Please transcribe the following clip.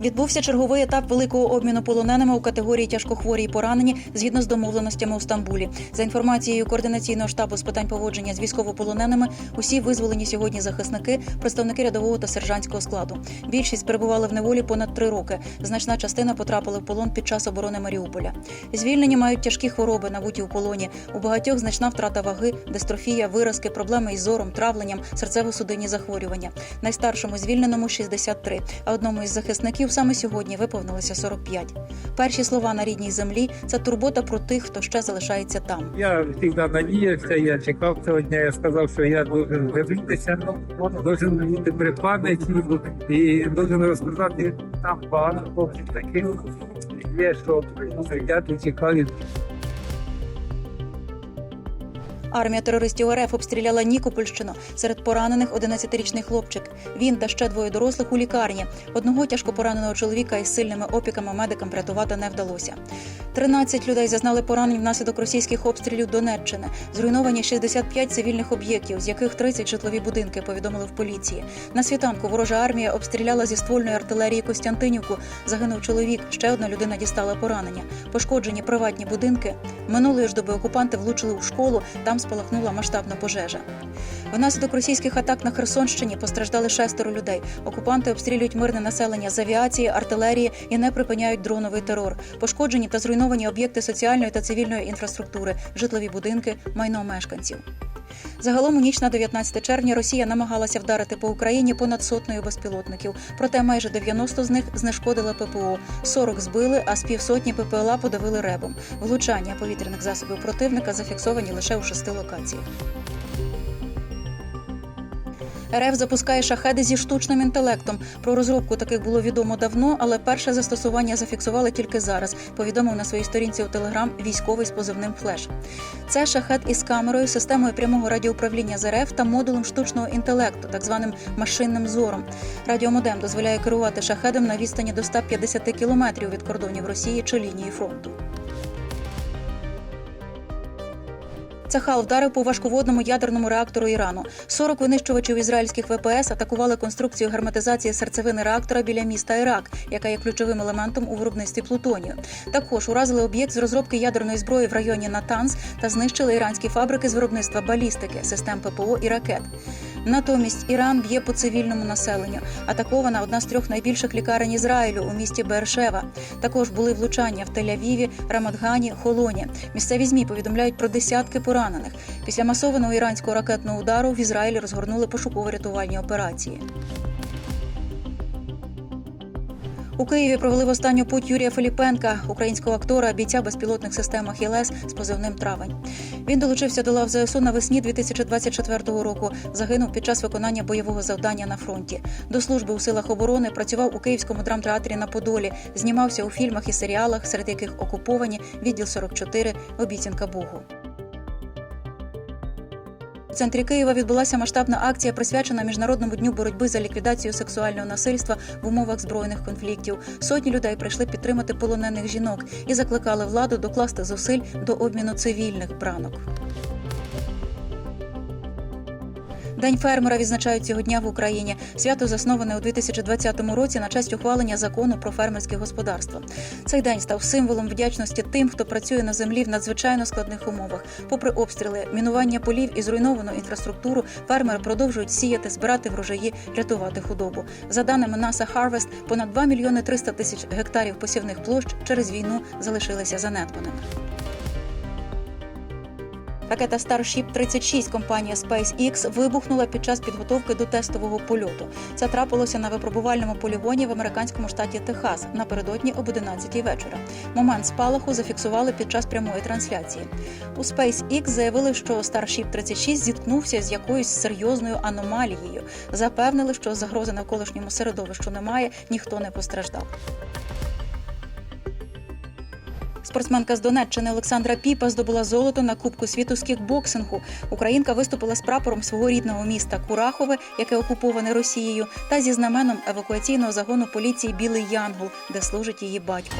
Відбувся черговий етап великого обміну полоненими у категорії тяжкохворі і поранені згідно з домовленостями у Стамбулі. За інформацією координаційного штабу з питань поводження з військовополоненими, усі визволені сьогодні захисники, представники рядового та сержантського складу. Більшість перебували в неволі понад три роки. Значна частина потрапили в полон під час оборони Маріуполя. Звільнені мають тяжкі хвороби, набуті у полоні. У багатьох значна втрата ваги, дистрофія, виразки, проблеми із зором, травленням, серцево-судинні захворювання. Найстаршому звільненому 63, а одному із захисників саме сьогодні виповнилося 45. Перші слова на рідній землі це турбота про тих, хто ще залишається там. Я завжди надіявся, я чекав цього дня. Я сказав, що я должен вернутися, должен бути при пам'яті і должен розказати там багато хлопців таких є, що я і чекають Армія терористів РФ обстріляла Нікопольщину. Серед поранених 11-річний хлопчик. Він та ще двоє дорослих у лікарні. Одного тяжко пораненого чоловіка із сильними опіками медикам врятувати не вдалося. 13 людей зазнали поранень внаслідок російських обстрілів Донеччини. Зруйновані 65 цивільних об'єктів, з яких 30 житлові будинки, повідомили в поліції. На світанку ворожа армія обстріляла зі ствольної артилерії Костянтинівку. Загинув чоловік. Ще одна людина дістала поранення. Пошкоджені приватні будинки. Минулої ж доби окупанти влучили у школу. Там спалахнула масштабна пожежа. Внаслідок російських атак на Херсонщині постраждали шестеро людей. Окупанти обстрілюють мирне населення з авіації, артилерії і не припиняють дроновий терор. Пошкоджені та зруйновані об'єкти соціальної та цивільної інфраструктури, житлові будинки, майно мешканців. Загалом у ніч на 19 червня Росія намагалася вдарити по Україні понад сотнею безпілотників. Проте майже 90 з них знешкодила ППО, 40 збили, а з півсотні ППЛА подавили ребом. Влучання повітряних засобів противника зафіксовані лише у шести локаціях. РФ запускає шахеди зі штучним інтелектом. Про розробку таких було відомо давно, але перше застосування зафіксували тільки зараз. Повідомив на своїй сторінці у Телеграм військовий з позивним флеш. Це шахет із камерою, системою прямого радіоуправління з РФ та модулем штучного інтелекту, так званим машинним зором. Радіомодем дозволяє керувати шахедом на відстані до 150 кілометрів від кордонів Росії чи лінії фронту. Цахал вдарив по важководному ядерному реактору Ірану. 40 винищувачів ізраїльських ВПС атакували конструкцію герметизації серцевини реактора біля міста Ірак, яка є ключовим елементом у виробництві плутонію. Також уразили об'єкт з розробки ядерної зброї в районі Натанс та знищили іранські фабрики з виробництва балістики, систем ППО і ракет. Натомість Іран б'є по цивільному населенню. Атакована одна з трьох найбільших лікарень Ізраїлю у місті Бершева. Також були влучання в Тель-Авіві, Рамадгані, Холоні. Місцеві змі повідомляють про десятки поранених. Після масованого іранського ракетного удару в Ізраїлі розгорнули пошуково-рятувальні операції. У Києві провели в останню путь Юрія Филіпенка, українського актора, бійця безпілотних систем «Ахілес» з позивним травень. Він долучився до лав ЗСУ навесні 2024 року. Загинув під час виконання бойового завдання на фронті. До служби у силах оборони працював у Київському драмтеатрі на Подолі, знімався у фільмах і серіалах, серед яких окуповані відділ 44, обіцянка Богу. У центрі Києва відбулася масштабна акція, присвячена міжнародному дню боротьби за ліквідацію сексуального насильства в умовах збройних конфліктів. Сотні людей прийшли підтримати полонених жінок і закликали владу докласти зусиль до обміну цивільних бранок. День фермера відзначають цього дня в Україні. Свято засноване у 2020 році на честь ухвалення закону про фермерське господарство. Цей день став символом вдячності тим, хто працює на землі в надзвичайно складних умовах. Попри обстріли, мінування полів і зруйновану інфраструктуру, фермери продовжують сіяти, збирати врожаї, рятувати худобу. За даними NASA Harvest, понад 2 мільйони 300 тисяч гектарів посівних площ через війну залишилися занедбаними. Ракета Starship 36 компанія SpaceX вибухнула під час підготовки до тестового польоту. Це трапилося на випробувальному полігоні в американському штаті Техас напередодні об 11 вечора. Момент спалаху зафіксували під час прямої трансляції. У SpaceX заявили, що Starship 36 зіткнувся з якоюсь серйозною аномалією. Запевнили, що загрози навколишньому середовищу немає, ніхто не постраждав. Спортсменка з Донеччини Олександра Піпа здобула золото на Кубку світу з кікбоксингу. Українка виступила з прапором свого рідного міста Курахове, яке окуповане Росією, та зі знаменом евакуаційного загону поліції Білий Янгол, де служить її батько.